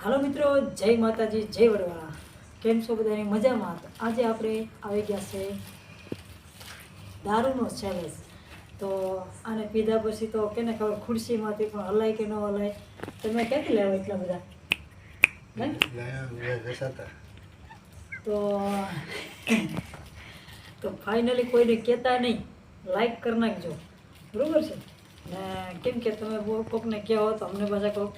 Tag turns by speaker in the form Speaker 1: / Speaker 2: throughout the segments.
Speaker 1: હાલો મિત્રો જય માતાજી જય વડવાળા કેમ છો બધાની? મજામાં? આજે આપણે આવી ગયા છે દારૂનો ચેલેન્જ તો આને પીધા પછી તો કેને ખબર ખુરશીમાંથી પણ હલાય કે ન હલાય? તમે ક્યાંથી લેવા એટલા બધા? તો તો ફાઇનલી કોઈને કહેતા નહીં. લાઈક કરી નાખજો. બરાબર છે? ને કેમ કે તમે બહુ કોકને કહેવો તો અમને પાછા કોક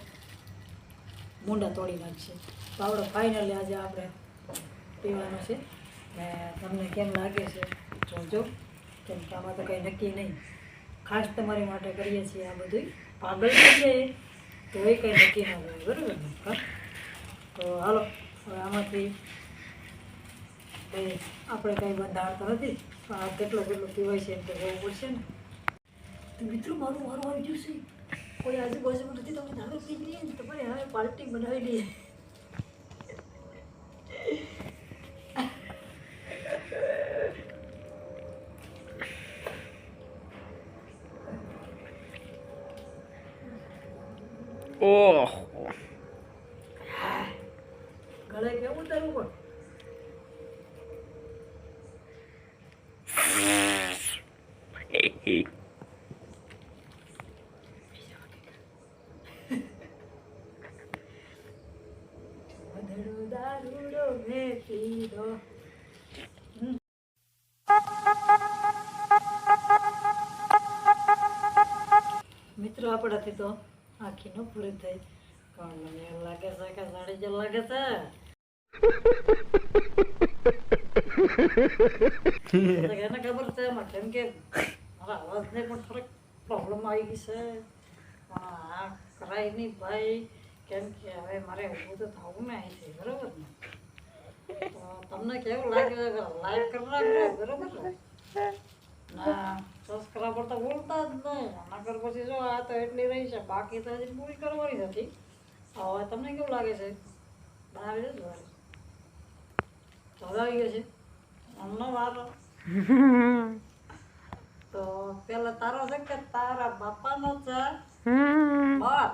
Speaker 1: મુંડા તોડી નાખશે. તો આપણે ફાઇનલી આજે આપણે પીવાનું છે. ને તમને કેમ લાગે છે? જોજો. કેમ કે આમાં તો કંઈ નક્કી નહીં. ખાસ તમારી માટે કરીએ છીએ આ બધું પાગલ જાય તો એ કંઈ નક્કી ના હોય બરાબર ને? તો હાલો, હવે આમાંથી આપણે કંઈ બંધાણ નથી. પણ આ કેટલો કેટલો પીવાય છે એમ તો જોવું પડશે ને. તો મિત્રો, મારું મારું આવી છે. કોઈ આજુબાજુમાં નથી તમે દારૂ પી લઈએ ને તમારે હવે પાર્ટી બનાવી લઈએ.
Speaker 2: ઓહ
Speaker 1: ગળે કેવું ઉતારવું પણ વધડો દારૂડો મેં પીધો હમ. મિત્રો આપણાથી તો. આખી ન પૂરી થઈ. પણ મને એમ લાગે છે કે સાડી જ લાગે છે. એને ખબર છે એમાં કેમ કે મારા અવાજને પણ થોડીક પ્રોબ્લેમ આવી ગઈ છે. પણ આ કરાય નહીં ભાઈ. કેમ કે હવે મારે ઊભું તો થવું ને અહીંથી, બરોબર ને? તમને કેવું લાગે લાઈવ કરવા કરી બરોબર ને? ના સબસ્ક્રાઈબર તો બોલતા જ નહીં. નકર પછી જો આ તો એટલી રહી છે બાકી તો હજી પૂરી કરવાની નથી હવે તમને કેવું લાગે છે? બનાવી ગયો છે. અમનો વારો. તો પેલા તારો છે કે તારા બાપાનો છે? બોલ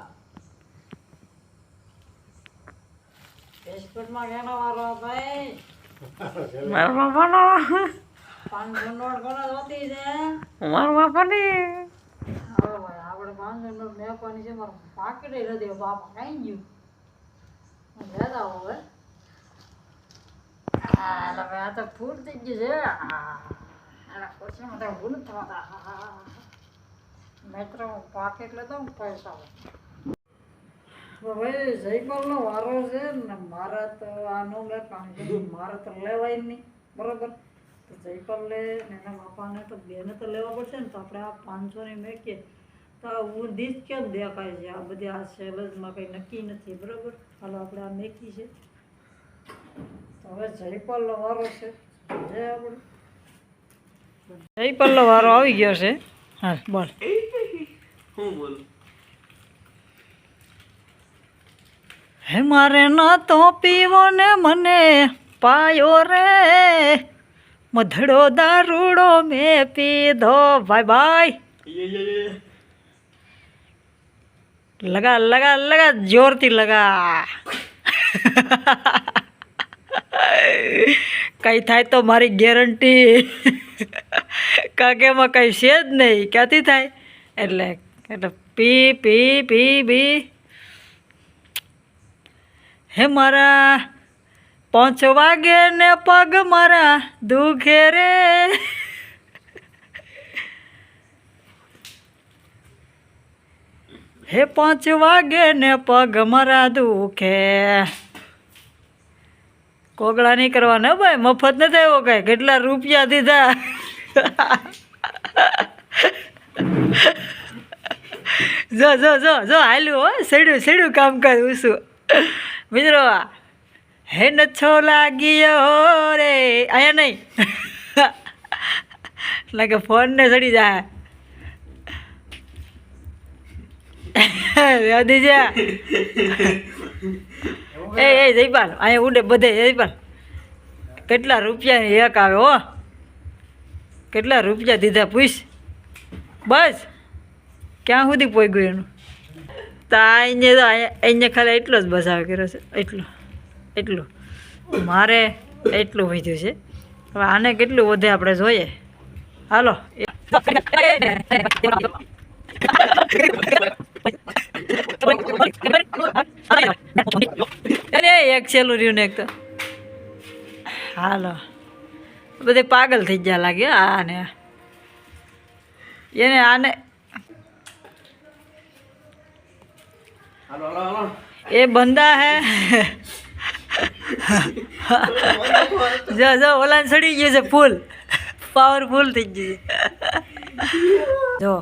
Speaker 1: બિસ્કુટમાં કેનો વારો ભાઈ
Speaker 2: મારા બાપાનો?
Speaker 1: પાંચસો નોટ કોને છે
Speaker 2: મારા બાપાની
Speaker 1: આપણે પાંચસો નોટ મેકવાની છે મારું પાકીટ નથી બાપા કઈ ગયું લેતા હવે હવે આ તો ફૂટ ગયું છે એના ખુરશીમાં તો ભૂલ થવા મિત્ર હું પાકીટ હું પૈસા ભાઈ જયપાલનો વારો છે ને મારા તો આનો મેં કાંઈ મારે તો લેવાય નહીં બરોબર તો જયપાલ લે ને એના બાપાને તો બેને તો લેવા પડશે ને તો આપણે આ પાંચસોની મેકીએ. તો આ ઊંધી જ કેમ દેખાય છે? આ બધી આ સેલેજમાં કંઈ નક્કી નથી બરાબર? હાલો આપણે આ મેકી છે. તો હવે જયપાલનો વારો છે. જય આપણે. જયપાલનો વારો આવી ગયો છે. હા બોલ.
Speaker 2: હું બોલું?
Speaker 1: હે મારે ન તો પીવો ને મને પાયો રે. મધડો દારૂડો મેં પીધો. ભાઈ ભાઈ લગા લગા લગા જોરથી લગા. કંઈ થાય તો મારી ગેરંટી. કાકેમાં કંઈ છે જ નહીં. ક્યાંથી થાય? એટલે એટલે પી પી પી બી હે મારા પાંચ વાગે ને પગ મારા દુખે રે. હે પાંચ વાગે ને પગ મારા દુખે. કોગળા નહીં કરવાના ભાઈ, મફત નથી આવ્યો કાંઈ? કેટલા રૂપિયા દીધા? જો જો જો જો, હાલ્યું હો સેડું સેડું કામ કર ઉસું મિત્રો હે નછો લાગ્યો રે. આયા નહીં. લાગે ફોન ને સડી જાય. જા એ એ, જયપાલ, અહીંયા ઉડે બધે, જયપાલ. કેટલા રૂપિયાની એક આવે, હો? કેટલા રૂપિયા દીધા, પૂછ. બસ. ક્યાં સુધી પોઈ ગયું એનું? તો, અહીંયા તો અહીંયા ખાલી એટલો જ બસ આવે કર્યો છે, એટલો. એટલું. મારે એટલું વધ્યું છે. હવે આને કેટલું વધે આપણે જોઈએ. હાલો. અરે એક છેલ્લું રહ્યું ને એક તો. હાલો. બધે પાગલ થઈ ગયા લાગે આને. એને આને એ બંદા હે. જો જો ઓલા ચડી ગયું છે ફૂલ. પાવરફુલ થઈ ગયું છે. જો.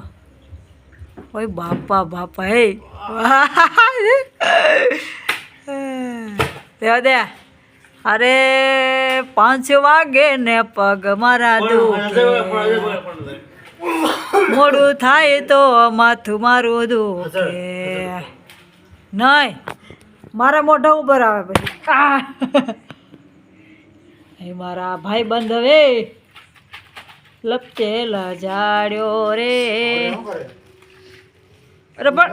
Speaker 1: ઓય બાપા બાપા હે. દેવા દે અરે પાંચ વાગે ને પગ મારા દુખે. મોડું થાય તો માથું મારું દુખે. નહીં મારા મોઢા ઉપર આવે પછી. આ! એ મારા ભાઈ બંધ હવે લપચે લજાડ્યો રે. અરે પણ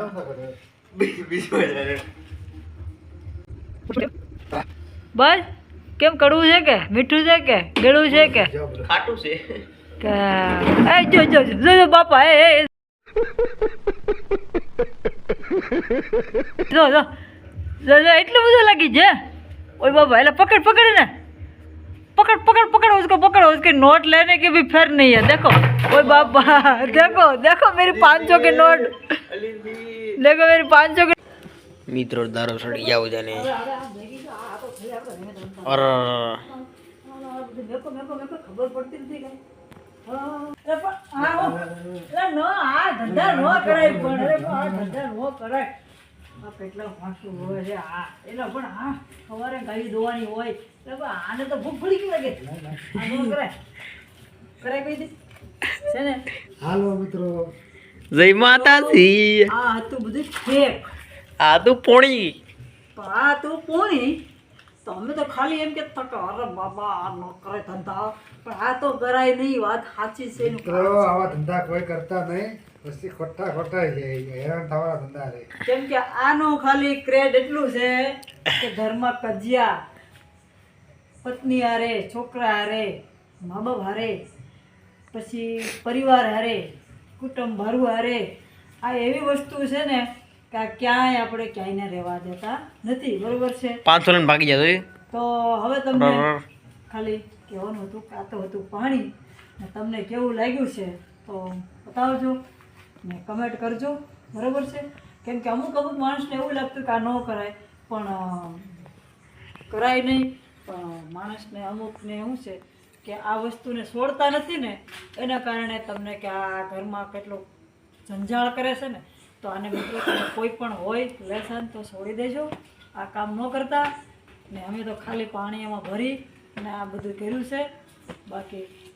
Speaker 1: બસ કેમ કડવું છે કે? મીઠું છે કે? ગળું છે કે?
Speaker 2: ખાટું છે.
Speaker 1: કે એ જો જો જો જો બાપા એ એ. જો જો જો જો એટલું બધું લાગી છે? ઓય બાપા એટલે પકડ પકડ ને पकड़ पकड़ पकड़ उसको पकड़ो उसके नोट लेने की भी फिर नहीं है देखो ओए बाबा देखो देखो मेरी पाँच सौ के नोट देखो मेरी पाँच सौ के
Speaker 2: મિત્રો દારો સડી જાવ જાને અર
Speaker 1: मेरे को मेरे को मेरे को खबर पड़ती નથી કઈ અરે પણ આ હો, અરે ન આ ધંધા ન કરાય પણ અરે પણ આ ધંધા ન કરાય આ કેટલા માણસો હોય છે. આ એટલે પણ આ સવારે ગાડી ધોવાની હોય એટલે આને તો ભૂખ પડી ગઈ લાગે? કરાય. કરાય કઈ દી છે ને?
Speaker 3: હાલો મિત્રો.
Speaker 2: જય માતાજી.
Speaker 1: આ હતું બધું ફેક
Speaker 2: આ તું પોણી.
Speaker 1: આ તું પોણી. તમે તો ખાલી એમ કે થકો અરે બાબા આ ન કરે ધંધા. પણ આ તો કરાય નહીં વાત સાચી છે
Speaker 3: આવા ધંધા કોઈ કરતા નહીં. પછી ખોટા ખોટા હેરાન થવાના ધંધા રે.
Speaker 1: કેમ કે આનું ખાલી ક્રેડ એટલું છે કે ઘરમાં કજિયા પત્ની હારે છોકરા હારે મા બાપ હારે પછી પરિવાર હારે કુટુંબ ભરવું હારે આ એવી વસ્તુ છે ને કે આ ક્યાંય આપણે ક્યાંય રહેવા દેતા નથી બરોબર છે?
Speaker 2: પાંચસો ભાગી જતો
Speaker 1: તો હવે તમને ખાલી કહેવાનું હતું કાતું હતું પાણી તમને કેવું લાગ્યું છે તો બતાવજો. ને કમેન્ટ કરજો. બરાબર છે? કેમ કે અમુક અમુક માણસને એવું લાગતું કે આ ન કરાય. પણ કરાય નહીં. પણ માણસને અમુકને એવું છે કે આ વસ્તુને છોડતા નથી ને, એના કારણે તમને કે આ ઘરમાં કેટલું જંજાળ કરે છે ને, તો આને મિત્રો તમે કોઈ પણ હોય લેસન તો છોડી દેજો. આ કામ ન કરતા. ને અમે તો ખાલી પાણી એમાં ભરી ને આ બધું કર્યું છે. બાકી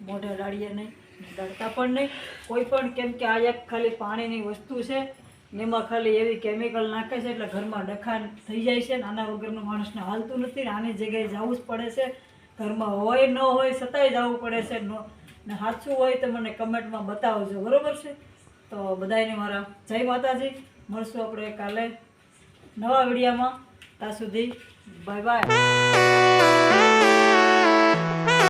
Speaker 1: મોઢે ડાળીએ નહીં. દળતા પણ નહીં. કોઈ પણ કેમ કે આ એક ખાલી પાણીની વસ્તુ છે એમાં ખાલી એવી કેમિકલ નાખે છે એટલે ઘરમાં ડખાન થઈ જાય છે આના વગરનું માણસને હાલતું નથી આની જગ્યાએ જવું જ પડે છે. ઘરમાં હોય, ન હોય છતાંય જવું પડે છે. ને સાચું હોય તો મને કમેન્ટમાં બતાવજો. બરોબર છે? તો બધાને મારા જય માતાજી. મળશું આપણે કાલે નવા વિડીયામાં. ત્યાં સુધી બાય બાય